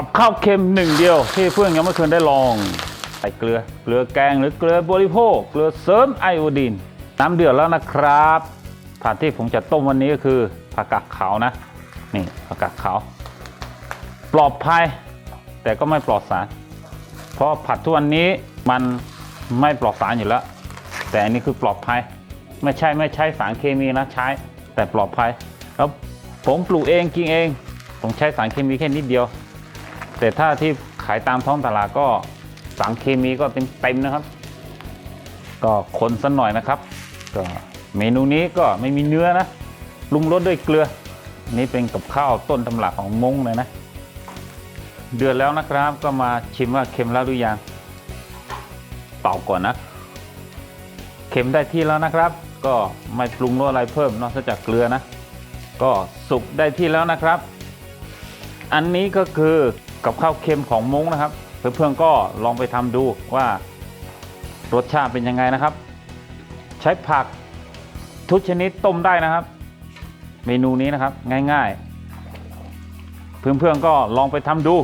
กับข้าวเค็มหนึ่งเดียว ที่เพื่อนยังไม่เคยได้ลองใส่เกลือ เกลือแกงหรือเกลือบริโภค เกลือเสริมไอโอดีน น้ำเดือดแล้วนะครับผัดที่ผมจะต้มวันนี้ก็คือผักกาดขาวนะ นี่ผักกาดขาว ปลอดภัย แต่ก็ไม่ปลอดสาร เพราะผัดทุกวันนี้มันไม่ปลอดสารอยู่แล้ว แต่อันนี้คือปลอดภัย ไม่ใช่ไม่ใช้สารเคมีนะใช้ แต่ปลอดภัย แล้วผมปลูกเองกินเอง ผมใช้สารเคมีแค่นิดเดียว แต่ถ้าที่ขายตามท้องตลาดก็สารเคมีก็เป็นเต็มนะครับ ก็คนสักหน่อยนะครับก็เมนูนี้ก็ไม่มีเนื้อนะปรุงรสด้วยเกลือ นี่เป็นกับข้าวต้นตำรับของมงเลยนะ เดือดแล้วนะครับก็มาชิมว่าเค็มแล้วหรือยังเป่าก่อนนะ เค็มได้ที่แล้วนะครับ ก็ไม่ปรุงรสอะไรเพิ่มนอกจากเกลือนะ ก็สุกได้ที่แล้วนะครับ อันนี้ก็คือ กับข้าวเค็มของม้งนะครับ เพื่อนๆก็ลองไปทำดูว่ารสชาติเป็นยังไงนะครับ ใช้ผักทุกชนิดต้มได้นะครับ เมนูนี้นะครับง่ายๆ เพื่อนๆก็ลองไปทำดู